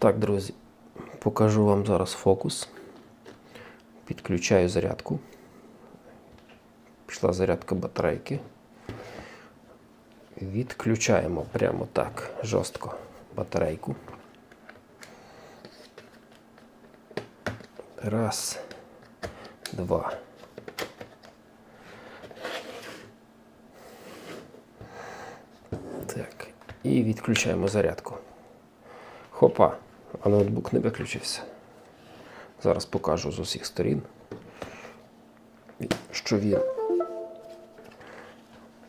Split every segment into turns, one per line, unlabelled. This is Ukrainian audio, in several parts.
Так, друзі, покажу вам зараз фокус. Підключаю зарядку. Пішла зарядка батарейки. Відключаємо прямо так жорстко батарейку. Раз, два. Так. І відключаємо зарядку. Хопа, а ноутбук не виключився. Зараз покажу з усіх сторін, що він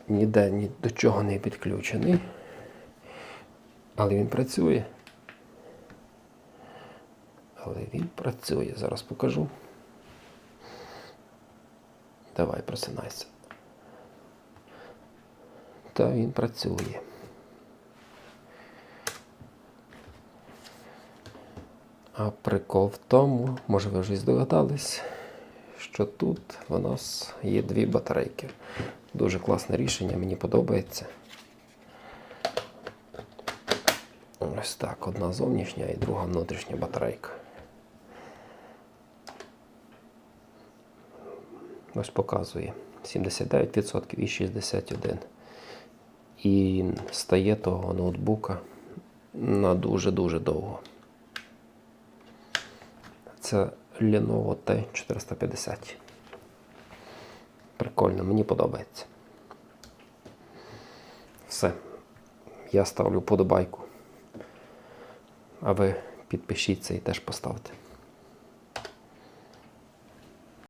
ніде ні до чого не підключений. Але він працює. Але він працює. Зараз покажу. Давай, просинайся. Та він працює. А прикол в тому, може ви вже здогадались, що тут в нас є дві батарейки. Дуже класне рішення, мені подобається. Ось так, одна зовнішня і друга внутрішня батарейка. Ось показує 79% і 61%. І стає того ноутбука на дуже-дуже довго. Це Lenovo T450. Прикольно, мені подобається. Все. Я ставлю подобайку. А ви підпишіться і теж поставте.